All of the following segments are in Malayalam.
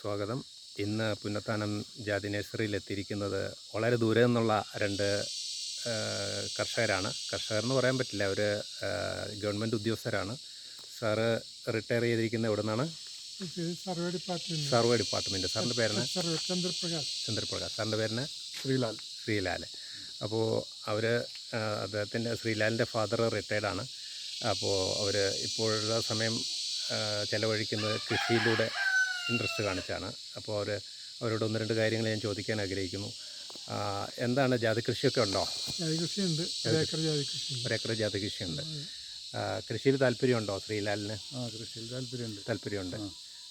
സ്വാഗതം. ഇന്ന് പുന്നത്താനം ജാതി നഴ്സറിയിൽ എത്തിയിരിക്കുന്നത് വളരെ ദൂരെ നിന്നുള്ള രണ്ട് കർഷകരാണ്. കർഷകർ എന്ന് പറയാൻ പറ്റില്ല അവർ ഗവൺമെന്റ് ഉദ്യോഗസ്ഥരാണ്. സാറ് റിട്ടയർ ചെയ്തിരിക്കുന്ന എവിടെ നിന്നാണ് സർവേ ഡിപ്പാർട്ട്മെന്റ് സാറിന്റെ പേരാണ് ചന്ദ്രപ്രകാശ്. ചന്ദ്രപ്രകാശ്. സാറിന്റെ പേരിന് ശ്രീലാൽ. ശ്രീലാൽ അപ്പോൾ അവർ അദ്ദേഹത്തിന്റെ ശ്രീലാലിന്റെ ഫാദർ റിട്ടയർഡാണ്. അപ്പോൾ അവർ ഇപ്പോഴുള്ള സമയം ചെലവഴിക്കുന്നത് കൃഷിയിലൂടെ ഇൻട്രസ്റ്റ് കാണിച്ചാണ്. അപ്പോൾ അവർ അവരോട് ഒന്ന് രണ്ട് കാര്യങ്ങൾ ഞാൻ ചോദിക്കാൻ ആഗ്രഹിക്കുന്നു. എന്താണ് ജാതി കൃഷിയൊക്കെ ഉണ്ടോ? ജാതി കൃഷിയുണ്ട്. ഒരു ഏക്കർ ജാതി കൃഷിയുണ്ട്. ഒരേക്കർ ജാതി കൃഷിയുണ്ട്. കൃഷിയിൽ താല്പര്യമുണ്ടോ ശ്രീലാലിന്? ആ കൃഷിയിൽ താല്പര്യമുണ്ട്. താല്പര്യമുണ്ട്.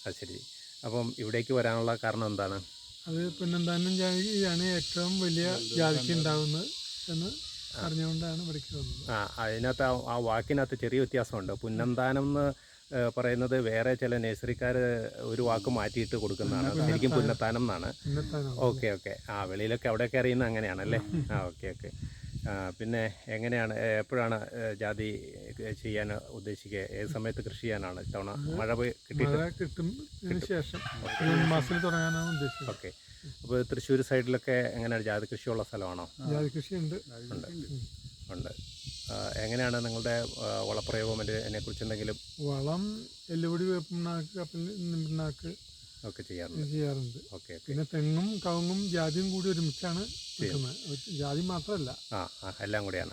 അത് ശരി. അപ്പം ഇവിടേക്ക് വരാനുള്ള കാരണം എന്താണ്? അത് പിന്നെന്താനും ജാതിയാണ് ഏറ്റവും വലിയ ജാതിക്ക് ഉണ്ടാവുന്നത് എന്ന് അറിഞ്ഞുകൊണ്ടാണ് ഇവിടേക്ക് വന്നത്. ആ അതിനകത്ത് ആ- വാക്കിനകത്ത് ചെറിയ വ്യത്യാസമുണ്ട്. പുന്നന്താനം എന്ന് പറയുന്നത് വേറെ ചില നഴ്സറിക്കാർ ഒരു വാക്ക് മാറ്റിയിട്ട് കൊടുക്കുന്നതാണ്. ശരിക്കും പുന്നത്താനം എന്നാണ്. Okay okay. ആ വെളിയിലൊക്കെ അവിടെയൊക്കെ അറിയുന്ന അങ്ങനെയാണല്ലേ ആ ഓക്കെ ഓക്കെ. പിന്നെ എങ്ങനെയാണ് എപ്പോഴാണ് ജാതി ചെയ്യാൻ ഉദ്ദേശിക്കുക? ഏത് സമയത്ത് കൃഷി ചെയ്യാനാണ് ഇത്തവണ? മഴ പോയി കിട്ടിയിട്ട്? ശേഷം. മാസത്തിൽ തുടങ്ങാനാണ് ഓക്കെ. അപ്പോൾ തൃശ്ശൂർ സൈഡിലൊക്കെ എങ്ങനെയാണ്? ജാതി കൃഷിയുള്ള സ്ഥലമാണോ? ജാതി കൃഷിയുണ്ട്. ഉണ്ട്. ആ, എങ്ങനെയാണ് നിങ്ങളുടെ വളപ്രയോഗം അതിനെ കുറിച്ച് എന്തെങ്കിലും വളം എല്ലുപൊടി വേപ്പിണ്ണാക്ക് കപ്പൽ ഒക്കെ ചെയ്യാറുണ്ട്. ചെയ്യാറുണ്ട്. ഓക്കെ പിന്നെ തെങ്ങും കവുങ്ങും ജാതിയും കൂടി ഒരുമിച്ചാണ് ജാതി മാത്രമല്ല. ആ എല്ലാം കൂടിയാണ്.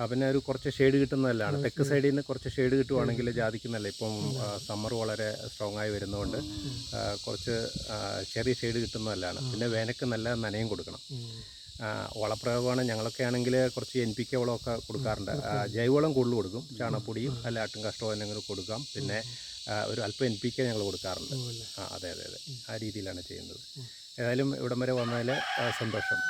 ആ പിന്നെ ഒരു കുറച്ച് ഷെയ്ഡ് കിട്ടുന്നതല്ലാണ്. തെക്ക് സൈഡിൽ നിന്ന് കുറച്ച് ഷെയ്ഡ് കിട്ടുവാണെങ്കിൽ ജാതിക്ക് നല്ല ഇപ്പം സമ്മർ വളരെ സ്ട്രോങ് ആയി വരുന്നതുകൊണ്ട് കുറച്ച് ചെറിയ ഷെയ്ഡ് കിട്ടുന്നതല്ലാണ്. പിന്നെ വേനക്ക് നല്ല നനയും കൊടുക്കണം. വളപ്രയോഗമാണ് ഞങ്ങളൊക്കെ ആണെങ്കിൽ കുറച്ച് എൻ പി കെ വളമൊക്കെ കൊടുക്കാറുണ്ട്. ജൈവവളം കൂടുതൽ കൊടുക്കും. ചാണകപ്പൊടിയും അല്ല ആട്ടും കഷ്ടവും എന്തെങ്കിലും കൊടുക്കാം. പിന്നെ ഒരു അല്പം എൻ പി കെ ഞങ്ങൾ കൊടുക്കാറുണ്ട്. ആ അതെ അതെ അതെ. ആ രീതിയിലാണ് ചെയ്യുന്നത്. ഏതായാലും ഇവിടം വരെ വന്നതിൽ സന്തോഷം.